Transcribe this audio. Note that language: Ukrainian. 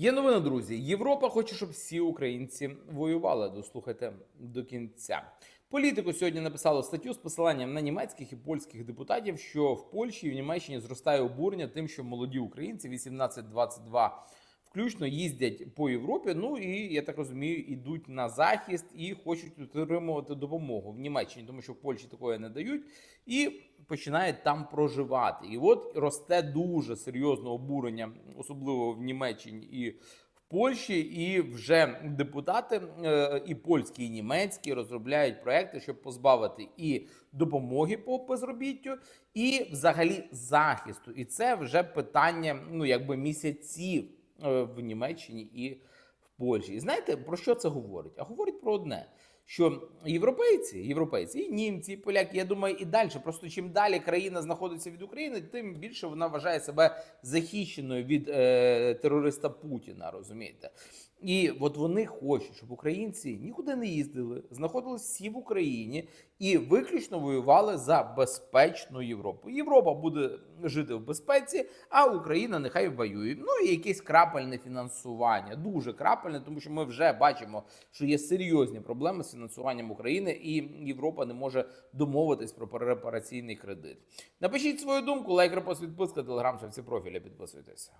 Є новина, друзі. Європа хоче, щоб всі українці воювали. Дослухайте до кінця. Політику сьогодні написало статтю з посиланням на німецьких і польських депутатів, що в Польщі і в Німеччині зростає обурення тим, що молоді українці 18-22 включно їздять по Європі. Ну і я так розумію, ідуть на захист і хочуть отримувати допомогу в Німеччині, тому що в Польщі такої не дають, і починають там проживати. І от росте дуже серйозне обурення, особливо в Німеччині і. В Польщі і вже депутати е, і польські, і німецькі розробляють проекти, щоб позбавити і допомоги по безробіттю, і взагалі захисту. І це вже питання, ну якби місяців в Німеччині і в Польщі. І знаєте про що це говорить? А говорить про одне. Що європейці, європейці, і німці, і поляки, я думаю, і далі. Просто чим далі країна знаходиться від України, тим більше вона вважає себе захищеною від е, терориста Путіна. Розумієте? І от вони хочуть, щоб українці нікуди не їздили, знаходились всі в Україні і виключно воювали за безпечну Європу. Європа буде жити в безпеці, а Україна нехай воює. Ну і якесь крапельне фінансування, дуже крапельне, тому що ми вже бачимо, що є серйозні проблеми з фінансуванням України, і Європа не може домовитись про репараційний кредит. Напишіть свою думку, лайк, репост, підписка, телеграм, всі профілі підписуйтесь.